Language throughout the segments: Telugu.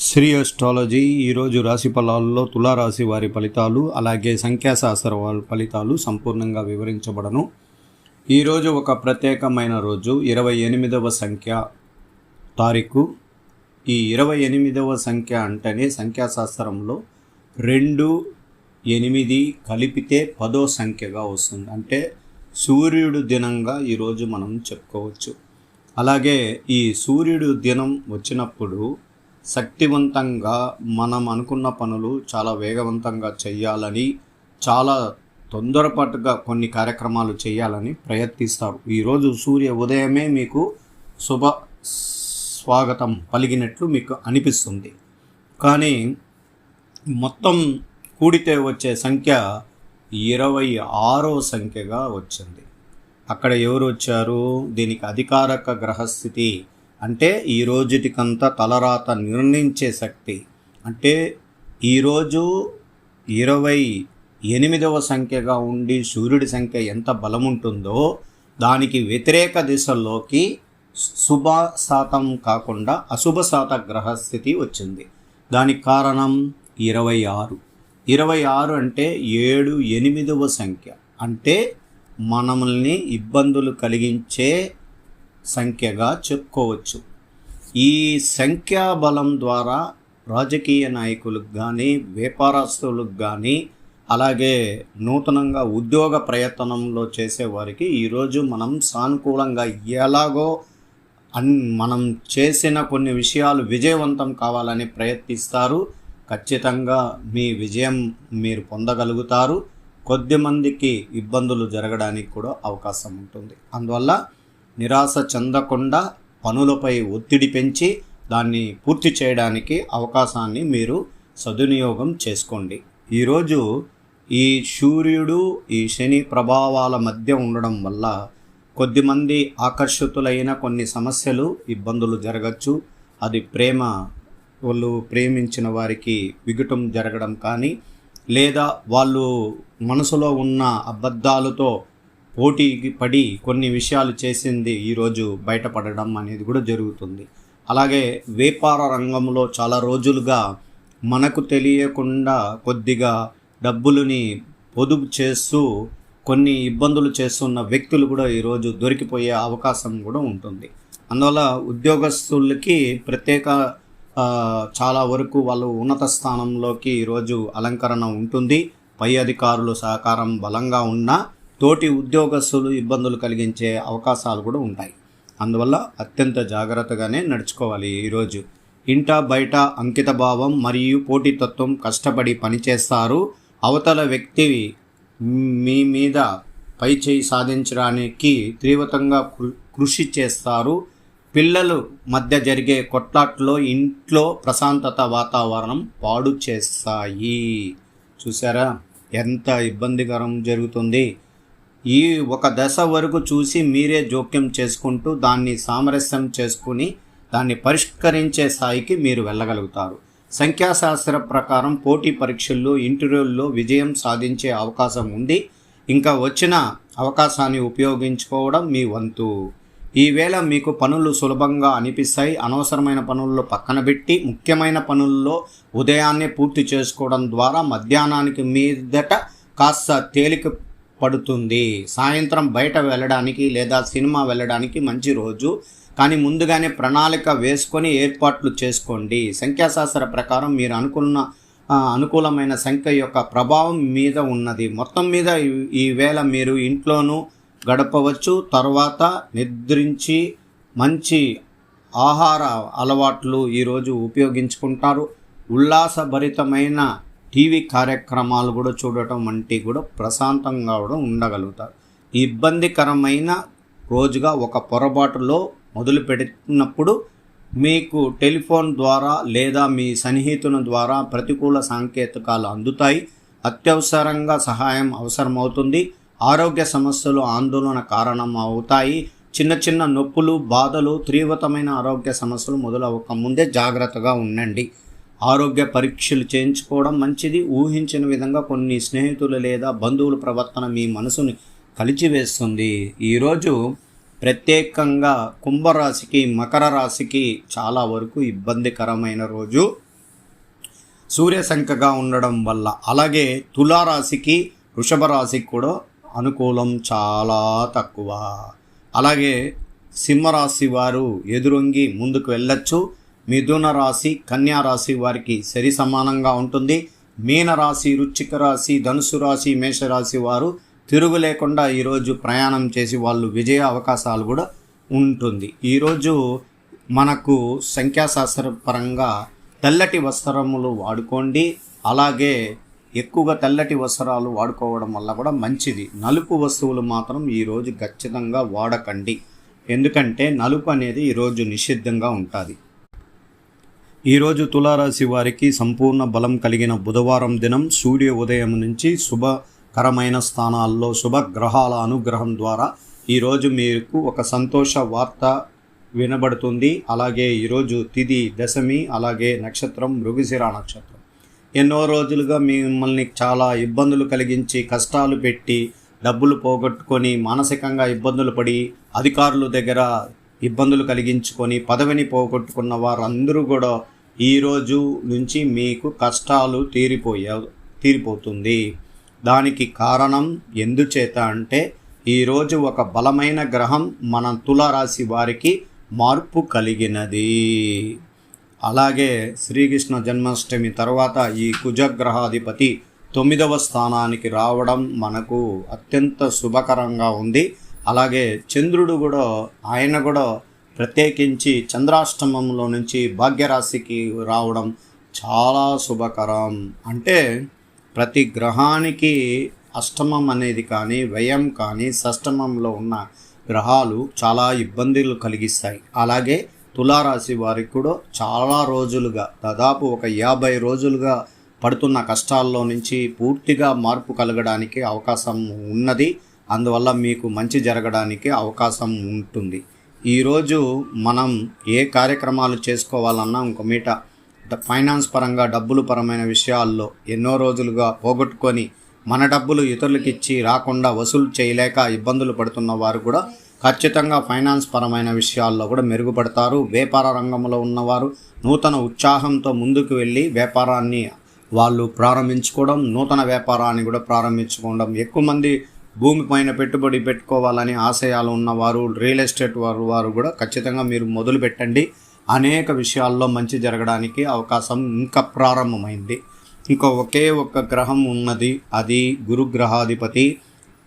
శ్రీ అస్ట్రాలజీ ఈరోజు రాశి ఫలాల్లో తులారాశి వారి ఫలితాలు అలాగే సంఖ్యాశాస్త్ర వారి ఫలితాలు సంపూర్ణంగా వివరించబడను. ఈరోజు ఒక ప్రత్యేకమైన రోజు ఇరవై ఎనిమిదవ సంఖ్య తారీఖు. ఈ ఇరవై ఎనిమిదవ సంఖ్య అంటేనే సంఖ్యాశాస్త్రంలో రెండు ఎనిమిది కలిపితే పదో సంఖ్యగా వస్తుంది. అంటే సూర్యుడు దినంగా ఈరోజు మనం చెప్పుకోవచ్చు. అలాగే ఈ సూర్యుడు దినం వచ్చినప్పుడు శక్తివంతంగా మనం అనుకున్న పనులు చాలా వేగవంతంగా చేయాలని చాలా తొందరపాటుగా కొన్ని కార్యక్రమాలు చేయాలని ప్రయత్నిస్తారు. ఈరోజు సూర్య ఉదయమే మీకు శుభ స్వాగతం పలిగినట్లు మీకు అనిపిస్తుంది. కానీ మొత్తం కూడితే వచ్చే సంఖ్య ఇరవై ఆరో సంఖ్యగా వచ్చింది. అక్కడ ఎవరు వచ్చారు? దీనికి అధికారక గ్రహస్థితి అంటే ఈ రోజుటికంతా తలరాత నిర్ణయించే శక్తి. అంటే ఈరోజు ఇరవై ఎనిమిదవ సంఖ్యగా ఉండి సూర్యుడి సంఖ్య ఎంత బలం ఉంటుందో దానికి వ్యతిరేక దిశల్లోకి శుభ శాతం కాకుండా అశుభ శాత గ్రహస్థితి వచ్చింది. దానికి కారణం ఇరవై ఆరు. ఇరవై ఆరు అంటే ఏడు ఎనిమిదవ సంఖ్య. అంటే మనల్ని ఇబ్బందులు కలిగించే సంఖ్యగా చెప్పుకోవచ్చు. ఈ సంఖ్యాబలం ద్వారా రాజకీయ నాయకులకు కానీ వ్యాపారస్తులకు కానీ అలాగే నూతనంగా ఉద్యోగ ప్రయత్నంలో చేసేవారికి ఈరోజు మనం సానుకూలంగా ఎలాగో అన్ మనం చేసిన కొన్ని విషయాలు విజయవంతం కావాలని ప్రయత్నిస్తారు. ఖచ్చితంగా మీ విజయం మీరు పొందగలుగుతారు. కొద్దిమందికి ఇబ్బందులు జరగడానికి కూడా అవకాశం ఉంటుంది. అందువల్ల నిరాశ చెందకుండా పనులపై ఒత్తిడి పెంచి దాన్ని పూర్తి చేయడానికి అవకాశాన్ని మీరు సదువినియోగం చేసుకోండి. ఈరోజు ఈ సూర్యుడు ఈ శని ప్రభావాల మధ్య ఉండడం వల్ల కొద్దిమంది ఆకర్షితులైన కొన్ని సమస్యలు ఇబ్బందులు జరగచ్చు. అది ప్రేమ వాళ్ళు ప్రేమించిన వారికి విఘటం జరగడం కానీ లేదా వాళ్ళు మనసులో ఉన్న అబద్ధాలతో పోటీకి పడి కొన్ని విషయాలు చేసింది ఈరోజు బయటపడడం అనేది కూడా జరుగుతుంది. అలాగే వ్యాపార రంగంలో చాలా రోజులుగా మనకు తెలియకుండా కొద్దిగా డబ్బులని పొదుపు చేస్తూ కొన్ని ఇబ్బందులు చేస్తున్న వ్యక్తులు కూడా ఈరోజు దొరికిపోయే అవకాశం కూడా ఉంటుంది. అందువల్ల ఉద్యోగస్తులకి ప్రత్యేక చాలా వరకు వాళ్ళు ఉన్నత స్థానంలోకి ఈరోజు అలంకరణ ఉంటుంది. పై అధికారులు సహకారం బలంగా ఉన్నా తోటి ఉద్యోగస్తులు ఇబ్బందులు కలిగించే అవకాశాలు కూడా ఉంటాయి. అందువల్ల అత్యంత జాగ్రత్తగానే నడుచుకోవాలి ఈరోజు. ఇంట బయట అంకిత భావం మరియు పోటీతత్వం కష్టపడి పనిచేస్తారు. అవతల వ్యక్తి మీ మీద పై చేయి సాధించడానికి తీవ్రంగా కృ- కృషి చేస్తారు. పిల్లలు మధ్య జరిగే కొట్లాట్లో ఇంట్లో ప్రశాంతత వాతావరణం పాడు చేస్తాయి. చూసారా ఎంత ఇబ్బందికరం జరుగుతుంది. ఈ ఒక దశ వరకు చూసి మీరే జోక్యం చేసుకుంటూ దాన్ని సామరస్యం చేసుకుని దాన్ని పరిష్కరించే స్థాయికి మీరు వెళ్ళగలుగుతారు. సంఖ్యాశాస్త్ర ప్రకారం పోటీ పరీక్షల్లో ఇంటర్వ్యూల్లో విజయం సాధించే అవకాశం ఉంది. ఇంకా వచ్చిన అవకాశాన్ని ఉపయోగించుకోవడం మీ వంతు. ఈవేళ మీకు పనులు సులభంగా అనిపిస్తాయి. అనవసరమైన పనుల్లో పక్కన పెట్టి ముఖ్యమైన పనుల్లో ఉదయాన్నే పూర్తి చేసుకోవడం ద్వారా మధ్యాహ్నానికి మీదట కాస్త తేలిక పడుతుంది. సాయంత్రం బయట వెళ్ళడానికి లేదా సినిమా వెళ్ళడానికి మంచి రోజు. కానీ ముందుగానే ప్రణాళిక వేసుకొని ఏర్పాట్లు చేసుకోండి. సంఖ్యాశాస్త్ర ప్రకారం మీరు అనుకున్న అనుకూలమైన సంఖ్య యొక్క ప్రభావం మీద ఉన్నది. మొత్తం మీద ఈ వేళ మీరు ఇంట్లోనూ గడపవచ్చు. తర్వాత నిద్రించి మంచి ఆహార అలవాట్లు ఈరోజు ఉపయోగించుకుంటారు. ఉల్లాసభరితమైన టీవీ కార్యక్రమాలు కూడా చూడటం వంటి కూడా ప్రశాంతంగా కూడా ఉండగలుగుతారు. ఇబ్బందికరమైన రోజుగా ఒక పొరపాటులో మొదలు పెడుతున్నప్పుడు మీకు టెలిఫోన్ ద్వారా లేదా మీ సన్నిహితుల ద్వారా ప్రతికూల సాంకేతికాలు అందుతాయి. అత్యవసరంగా సహాయం అవసరమవుతుంది. ఆరోగ్య సమస్యలు ఆందోళన కారణం అవుతాయి చిన్న చిన్న నొప్పులు బాధలు తీవ్రతమైన ఆరోగ్య సమస్యలు మొదలవక ముందే జాగ్రత్తగా ఉండండి. ఆరోగ్య పరీక్షలు చేయించుకోవడం మంచిది. ఊహించిన విధంగా కొన్ని స్నేహితులు లేదా బంధువుల ప్రవర్తన మీ మనసుని కలిచివేస్తుంది. ఈరోజు ప్రత్యేకంగా కుంభరాశికి మకర రాశికి చాలా వరకు ఇబ్బందికరమైన రోజు. సూర్య సంఖ్యగా ఉండడం వల్ల అలాగే తులారాశికి వృషభ రాశికి కూడా అనుకూలం చాలా తక్కువ. అలాగే సింహరాశి వారు ఎదురొంగి ముందుకు వెళ్ళచ్చు. మిథున రాశి కన్యా రాశి వారికి సరి సమానంగా ఉంటుంది. మీనరాశి రాశి రాశి ధనుసు రాశి మేషరాశి వారు తిరుగు లేకుండా ఈరోజు ప్రయాణం చేసి వాళ్ళు విజయ అవకాశాలు కూడా ఉంటుంది. ఈరోజు మనకు సంఖ్యాశాస్త్ర పరంగా తెల్లటి వస్త్రములు వాడుకోండి. అలాగే ఎక్కువగా తెల్లటి వస్త్రాలు వాడుకోవడం వల్ల కూడా మంచిది. నలుపు వస్తువులు మాత్రం ఈరోజు ఖచ్చితంగా వాడకండి. ఎందుకంటే నలుపు అనేది ఈరోజు నిషిద్ధంగా ఉంటుంది. ఈరోజు తులారాశి వారికి సంపూర్ణ బలం కలిగిన బుధవారం దినం సూర్య ఉదయం నుంచి శుభకరమైన స్థానాల్లో శుభగ్రహాల అనుగ్రహం ద్వారా ఈరోజు మీకు ఒక సంతోష వార్త వినబడుతుంది. అలాగే ఈరోజు తిది దశమి అలాగే నక్షత్రం మృగశిర నక్షత్రం. ఎన్నో రోజులుగా మిమ్మల్ని చాలా ఇబ్బందులు కలిగించి కష్టాలు పెట్టి డబ్బులు పోగొట్టుకొని మానసికంగా ఇబ్బందులు పడి అధికారుల దగ్గర ఇబ్బందులు కలిగించుకొని పదవిని పోగొట్టుకున్న వారందరూ కూడా ఈరోజు నుంచి మీకు కష్టాలు తీరిపోయా తీరిపోతుంది. దానికి కారణం ఎందుచేత అంటే ఈరోజు ఒక బలమైన గ్రహం మన తులారాశి వారికి మార్పు కలిగినది. అలాగే శ్రీకృష్ణ జన్మాష్టమి తర్వాత ఈ కుజగ్రహాధిపతి తొమ్మిదవ స్థానానికి రావడం మనకు అత్యంత శుభకరంగా ఉంది. అలాగే చంద్రుడు కూడా ఆయన కూడా ప్రత్యేకించి చంద్రాష్టమంలో నుంచి భాగ్యరాశికి రావడం చాలా శుభకరం. అంటే ప్రతి గ్రహానికి అష్టమం అనేది కానీ వ్యయం కానీ షష్టమంలో ఉన్న గ్రహాలు చాలా ఇబ్బందులు కలిగిస్తాయి. అలాగే తులారాశి వారికి కూడా చాలా రోజులుగా దాదాపు ఒక యాభై రోజులుగా పడుతున్న కష్టాల్లో నుంచి పూర్తిగా మార్పు కలగడానికి అవకాశం ఉన్నది. అందువల్ల మీకు మంచి జరగడానికి అవకాశం ఉంటుంది. ఈరోజు మనం ఏ కార్యక్రమాలు చేసుకోవాలన్నా ఇంకో మీట ఫైనాన్స్ పరంగా డబ్బులు పరమైన విషయాల్లో ఎన్నో రోజులుగా పోగొట్టుకొని మన డబ్బులు ఇతరులకు ఇచ్చి రాకుండా వసూలు చేయలేక ఇబ్బందులు పడుతున్న వారు కూడా ఖచ్చితంగా ఫైనాన్స్ పరమైన విషయాల్లో కూడా మెరుగుపడతారు. వ్యాపార రంగంలో ఉన్నవారు నూతన ఉత్సాహంతో ముందుకు వెళ్ళి వ్యాపారాన్ని వాళ్ళు ప్రారంభించుకోవడం నూతన వ్యాపారాన్ని కూడా ప్రారంభించుకోవడం. ఎక్కువ మంది భూమి పైన పెట్టుబడి పెట్టుకోవాలని ఆశయాలు ఉన్నవారు రియల్ ఎస్టేట్ వారు వారు కూడా ఖచ్చితంగా మీరు మొదలు పెట్టండి. అనేక విషయాల్లో మంచి జరగడానికి అవకాశం ఇంకా ప్రారంభమైంది. ఇంకా ఒకే ఒక్క గ్రహం ఉన్నది. అది గురుగ్రహాధిపతి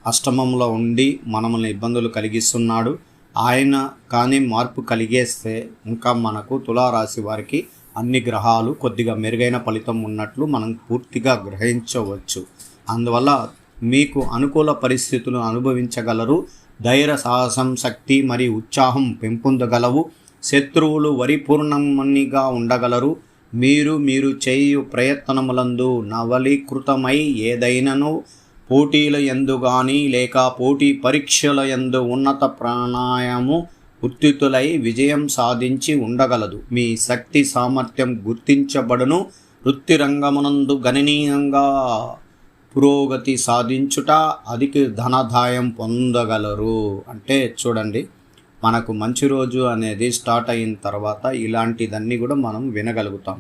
అష్టమంలో ఉండి మనల్ని ఇబ్బందులు కలిగిస్తున్నాడు. ఆయన కానీ మార్పు కలిగేస్తే ఇంకా మనకు తులారాశి వారికి అన్ని గ్రహాలు కొద్దిగా మెరుగైన ఫలితం ఉన్నట్లు మనం పూర్తిగా గ్రహించవచ్చు. అందువల్ల మీకు అనుకూల పరిస్థితులు అనుభవించగలరు. ధైర్య సాహసం శక్తి మరియు ఉత్సాహం పెంపొందగలవు. శత్రువులు వరిపూర్ణమనిగా ఉండగలరు. మీరు మీరు చేయు ప్రయత్నములందు నవలీకృతమై ఏదైనను పోటీల ఎందు కానీ లేక పోటీ పరీక్షల ఎందు ఉన్నత ప్రాణాయాము ఉత్తితులై విజయం సాధించి ఉండగలదు. మీ శక్తి సామర్థ్యం గుర్తించబడును. వృత్తి రంగమునందు గణనీయంగా పురోగతి సాధించుట అధిక ధనదాయం పొందగలరు. అంటే చూడండి మనకు మంచి రోజు అనేది స్టార్ట్ అయిన తర్వాత ఇలాంటిదన్నీ కూడా మనం వినగలుగుతాం.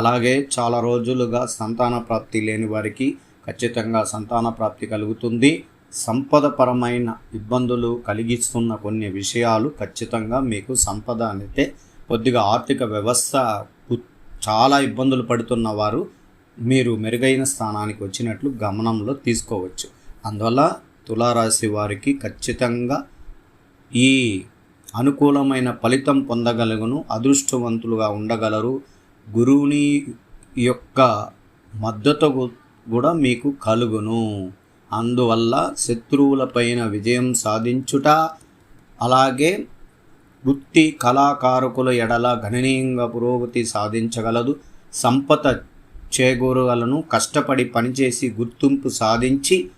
అలాగే చాలా రోజులుగా సంతాన ప్రాప్తి లేని వారికి ఖచ్చితంగా సంతాన ప్రాప్తి కలుగుతుంది. సంపదపరమైన ఇబ్బందులు కలిగిస్తున్న కొన్ని విషయాలు ఖచ్చితంగా మీకు సంపద అనేది కొద్దిగా ఆర్థిక వ్యవస్థ చాలా ఇబ్బందులు పడుతున్న వారు మీరు మెరుగైన స్థానానికి వచ్చినట్లు గమనంలో తీసుకోవచ్చు. అందువల్ల తులారాశి వారికి ఖచ్చితంగా ఈ అనుకూలమైన ఫలితం పొందగలుగును అదృష్టవంతులుగా ఉండగలరు. గురువుని యొక్క మద్దతు కూడా మీకు కలుగును. అందువల్ల శత్రువులపైన విజయం సాధించుట అలాగే వృత్తి కళాకారకుల ఎడల గణనీయంగా పురోగతి సాధించగలదు. సంపద చేకూరగలను కష్టపడి పనిచేసి గుర్తింపు సాధించి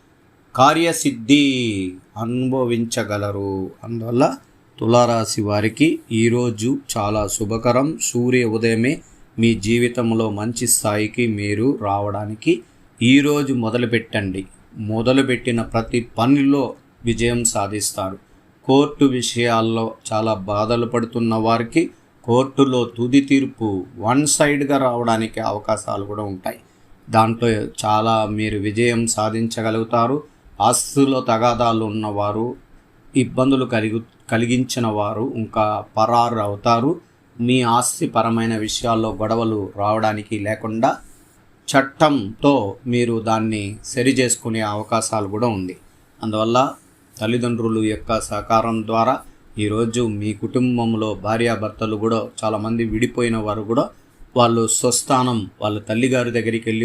కార్యసిద్ధి అనుభవించగలరు. అందువల్ల తులారాశి వారికి ఈరోజు చాలా శుభకరం. సూర్య ఉదయమే మీ జీవితంలో మంచి స్థాయికి మీరు రావడానికి ఈరోజు మొదలుపెట్టండి. మొదలుపెట్టిన ప్రతి పనిలో విజయం సాధిస్తారు. కోర్టు విషయాల్లో చాలా బాధలు పడుతున్న వారికి కోర్టులో తుది తీర్పు వన్ సైడ్గా రావడానికి అవకాశాలు కూడా ఉంటాయి. దాంట్లో చాలా మీరు విజయం సాధించగలుగుతారు. ఆస్తులో తగాదాలు ఉన్నవారు ఇబ్బందులు కలిగి కలిగించిన వారు ఇంకా పరారు అవుతారు. మీ ఆస్తిపరమైన విషయాల్లో గొడవలు రావడానికి లేకుండా చట్టంతో మీరు దాన్ని సరి చేసుకునే అవకాశాలు కూడా ఉంది. అందువల్ల తల్లిదండ్రులు యొక్క సహకారం ద్వారా ఈరోజు మీ కుటుంబంలో భార్యాభర్తలు కూడా చాలామంది విడిపోయిన వారు కూడా వాళ్ళు స్వస్థానం వాళ్ళ తల్లిగారి దగ్గరికి వెళ్ళి